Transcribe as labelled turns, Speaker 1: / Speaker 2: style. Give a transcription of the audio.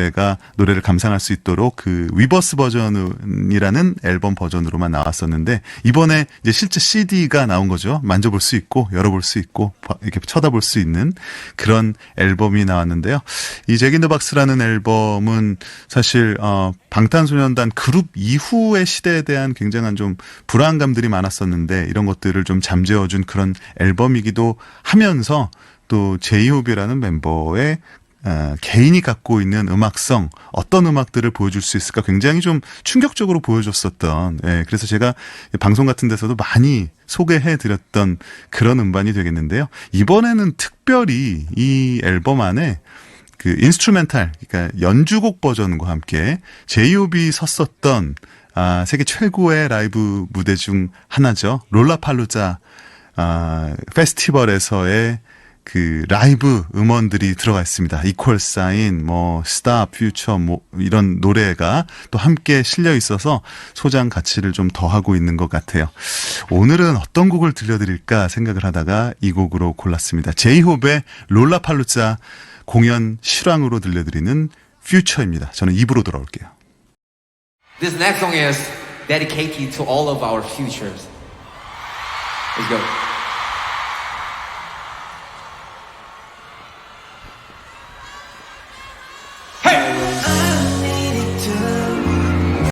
Speaker 1: 노래가 노래를 감상할 수 있도록 그 위버스 버전이라는 앨범 버전으로만 나왔었는데 이번에 이제 실제 CD가 나온 거죠. 만져볼 수 있고 열어볼 수 있고 봐- 이렇게 쳐다볼 수 있는 그런 앨범이 나왔는데요. 이 잭인더 박스라는 앨범은 사실 어 방탄소년단 그룹 이후의 시대에 대한 굉장한 좀 불안감들이 많았었는데 이런 것들을 좀 잠재워준 그런 앨범이기도 하면서 또 제이홉이라는 멤버의 어, 개인이 갖고 있는 음악성 어떤 음악들을 보여줄 수 있을까? 굉장히 좀 충격적으로 보여줬었던 예, 그래서 제가 방송 같은 데서도 많이 소개해 드렸던 그런 음반이 되겠는데요. 이번에는 특별히 이 앨범 안에 그 인스트루멘탈 그러니까 연주곡 버전과 함께 제이홉이 섰었던 아, 세계 최고의 라이브 무대 중 하나죠. 롤라팔루자 아, 페스티벌에서의 그 라이브 음원들이 들어가 있습니다. 이퀄 사인, 뭐 스타, 퓨처, 뭐 이런 노래가 또 함께 실려 있어서 소장 가치를 좀 더하고 있는 것 같아요. 오늘은 어떤 곡을 들려드릴까 생각을 하다가 이 곡으로 골랐습니다. 제이홉의 롤라팔루자 공연 실황으로 들려드리는 퓨처입니다. 저는 입으로 돌아올게요.
Speaker 2: This next song is dedicated to all of our futures. Let's go.